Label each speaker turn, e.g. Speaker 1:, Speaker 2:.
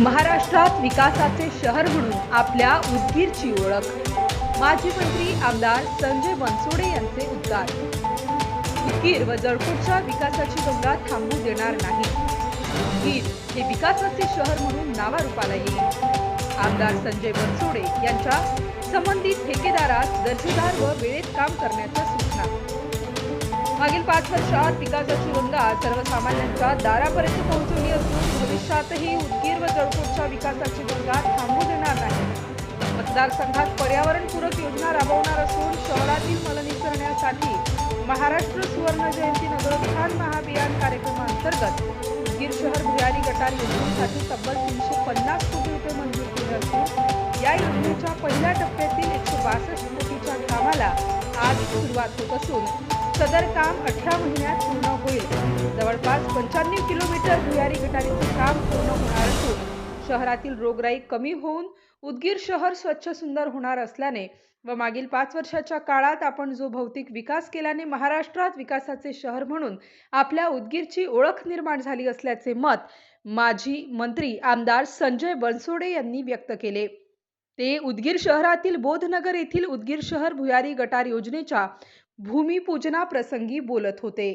Speaker 1: महाराष्ट्रात विकासाचे शहर म्हणून आपल्या उदगीरची ओळख. माजी मंत्री आमदार संजय बनसोडे यांचे उद्गार. उदगीर व जळकोटच्या विकासाची गंगा थांबू देणार नाही. उदगीर हे विकासाचे शहर म्हणून नावारूपाला येईल आमदार संजय बनसोडे यांच्या संबंधित ठेकेदारास दर्जेदार व वेळेत काम करण्याच्या सूचना. मागील पाच वर्षात विकासाची गंगा सर्वसामान्यांच्या दारापर्यंत पोहोचवली असून भविष्यातही उदगीर व जळकोटच्या विकासाची गंगा थांबू देणार नाही. मतदारसंघात पर्यावरणपूरक योजना राबवणार असून शहरातील मलनीकरणासाठी महाराष्ट्र सुवर्ण जयंती नगरोत्थान महाभियान कार्यक्रमांतर्गत उदगीर शहर भुयारी गटार योजनेसाठी तब्बल तीनशे पन्नास कोटी रुपये मंजूर केले असून या योजनेच्या पहिल्या टप्प्यातील एकशे बासष्ट कोटीच्या कामाला आज सुरुवात होत असून सदर काम अठरा महिन्यात पूर्ण होईल. जवळपास पंच्याण्णव किलोमीटर भुयारी गटारी शहरातील रोगराई कमी होऊन उदगीर शहर स्वच्छ सुंदर होणार असल्याने व मागील पाच वर्षाच्या काळात आपण जो भौतिक विकास केल्याने महाराष्ट्रात विकासाचे शहर म्हणून आपल्या उदगीरची ओळख निर्माण झाली असल्याचे मत माजी मंत्री आमदार संजय बनसोडे यांनी व्यक्त केले. ते उदगीर शहरातील बोधनगर येथील उदगीर शहर भुयारी गटार योजनेच्या भूमिपूजना प्रसंगी बोलत होते.